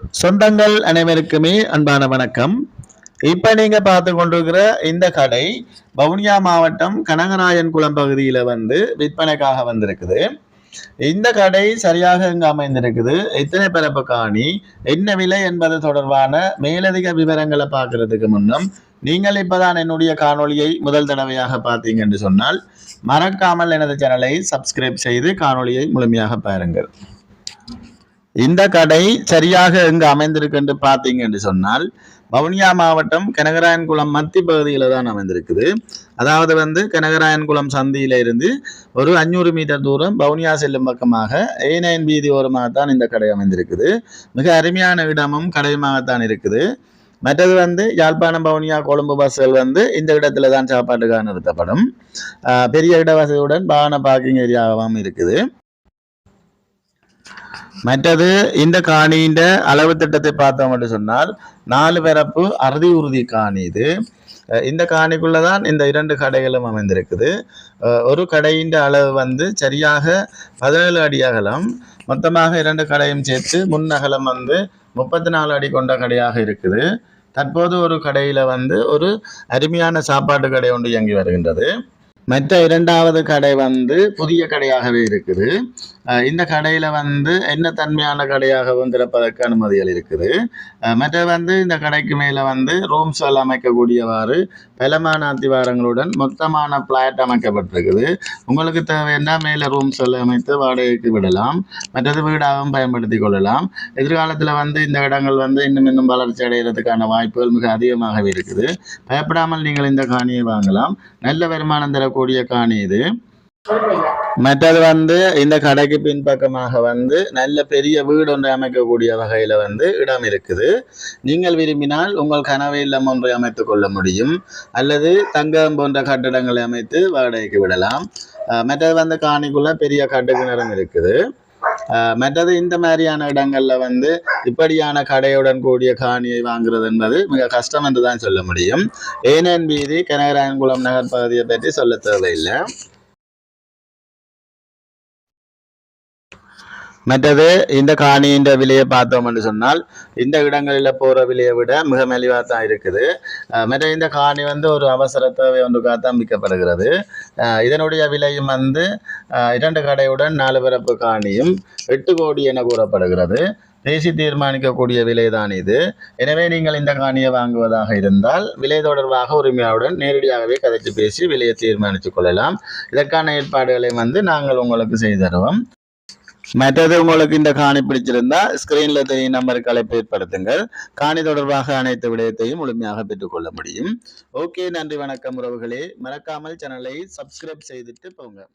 சொந்தங்கள் அனைவருக்குமே அன்பான வணக்கம். இப்ப நீங்க பார்த்து கொண்டிருக்கிற இந்த கடை வவுனியா மாவட்டம் கனகராயன் குளம் பகுதியில வந்து விற்பனைக்காக வந்திருக்குது. இந்த கடை சரியாக இங்கு அமைந்திருக்குது. எத்தனை பிறப்பு காணி என்ன விலை என்பது தொடர்பான மேலதிக விவரங்களை பார்க்கறதுக்கு முன்னும் நீங்கள் இப்பதான் என்னுடைய காணொளியை முதல் தடவையாக பார்த்தீங்க என்று சொன்னால் மறக்காமல் எனது சேனலை சப்ஸ்கிரைப் செய்து காணொளியை முழுமையாக பாருங்கள். இந்த கடை சரியாக எங்கு அமைந்திருக்கு என்று பார்த்தீங்க என்று சொன்னால் வவுனியா மாவட்டம் கனகராயன்குளம் மத்தி பகுதியில் தான் அமைந்திருக்குது. அதாவது வந்து கனகராயன்குளம் சந்தியில இருந்து ஒரு அஞ்சூறு மீட்டர் தூரம் வவுனியா செல்லும் பக்கமாக ஏ நைன் வீதி ஓரமாகத்தான் இந்த கடை அமைந்திருக்குது. மிக அருமையான இடமும் கடையுமாகத்தான் இருக்குது. மற்றது வந்து யாழ்ப்பாணம் வவுனியா கொழும்பு பஸ்கள் வந்து இந்த இடத்துல தான் சாப்பாட்டுக்காக நிறுத்தப்படும். பெரிய இட வசதியுடன் வாகன பார்க்கிங் ஏரியாவும் இருக்குது. மற்றது இந்த காணியின் அளவு திட்டத்தை பார்த்தோம் என்று சொன்னால் நாலு பிறப்பு அறுதி உறுதி காணி இது. இந்த காணிக்குள்ளே தான் இந்த இரண்டு கடைகளும் அமைந்திருக்குது. ஒரு கடையின் அளவு வந்து சரியாக பதினேழு அடி அகலம் மொத்தமாக இரண்டு கடையும் சேர்த்து முன் அகலம் வந்து முப்பத்தி நாலு அடி கொண்ட கடையாக இருக்குது. தற்போது ஒரு கடையில் வந்து ஒரு அருமையான சாப்பாட்டு கடை ஒன்று இயங்கி வருகின்றது. மற்ற இரண்டாவது கடை வந்து புதிய கடையாகவே இருக்குது. இந்த கடையில் வந்து என்ன தன்மையான கடையாகவும் திறப்பதற்கு அனுமதிகள் இருக்குது மற்ற வந்து இந்த கடைக்கு மேலே வந்து ரூம்ஸ் எல்லாம் அமைக்கக்கூடியவாறு பலமான அத்திவாரங்களுடன் மொத்தமான பிளாட் அமைக்கப்பட்டிருக்குது. உங்களுக்கு தேவைன்னா மேலே ரூம்ஸ் எல்லாம் அமைத்து வாடகைக்கு விடலாம். மற்றது வீடாகவும் பயன்படுத்தி கொள்ளலாம். எதிர்காலத்தில் வந்து இந்த இடங்கள் வந்து இன்னும் இன்னும் வளர்ச்சி அடைகிறதுக்கான வாய்ப்புகள் மிக அதிகமாகவே இருக்குது. பயப்படாமல் நீங்கள் இந்த காணியை வாங்கலாம். நல்ல வருமானம் தரக்கூடிய காணி இது. மற்றது வந்து இந்த கடைக்கு பின்பக்கமாக வந்து நல்ல பெரிய வீடு ஒன்றை அமைக்கக்கூடிய வகையில் வந்து இடம் இருக்குது. நீங்கள் விரும்பினால் உங்கள் கனவு இல்லம் ஒன்றை அமைத்துக் கொள்ள முடியும். அல்லது தங்கம் போன்ற கட்டிடங்களை அமைத்து வாடகைக்கு விடலாம். மற்றது வந்து காணிக்குள்ள பெரிய கட்டுக்கிணறும் இருக்குது. மற்றது இந்த மாதிரியான இடங்கள்ல வந்து இப்படியான கடையுடன் கூடிய காணியை வாங்குறது என்பது மிக கஷ்டம் என்று தான் சொல்ல முடியும். ஏனென் வீதி கனகராயன்குளம் நகர் பகுதியை பற்றி சொல்ல தேவையில்லை. மற்றது இந்த காணியின் விலையை பார்த்தோம் என்று சொன்னால் இந்த இடங்களில் போகிற விலையை விட மிக மலிவாக தான் இருக்குது. மற்ற இந்த காணி வந்து ஒரு அவசர தேவை ஒன்றுக்காக தான் விற்கப்படுகிறது. இதனுடைய விலையும் வந்து இரண்டு கடையுடன் நாலு பிறப்பு காணியும் எட்டு கோடி என கூறப்படுகிறது. பேசி தீர்மானிக்கக்கூடிய விலைதான் இது. எனவே நீங்கள் இந்த காணியை வாங்குவதாக இருந்தால் விலை தொடர்பாக உரிமையாளருடன் நேரடியாகவே கதைச்சு பேசி விலையை தீர்மானித்துக் கொள்ளலாம். இதற்கான ஏற்பாடுகளை வந்து நாங்கள் உங்களுக்கு செய்து தருவோம். மற்றது உங்களுக்கு இந்த காணி பிடிச்சிருந்தா ஸ்கிரீன்ல தெரியும் நம்பருக்கு அழைப்பு ஏற்படுத்துங்கள். காணி தொடர்பாக அனைத்து விடயத்தையும் முழுமையாக பெற்றுக்கொள்ள முடியும். ஓகே நன்றி வணக்கம் உறவுகளே. மறக்காமல் சேனலை சப்ஸ்கிரைப் செய்துட்டு போங்க.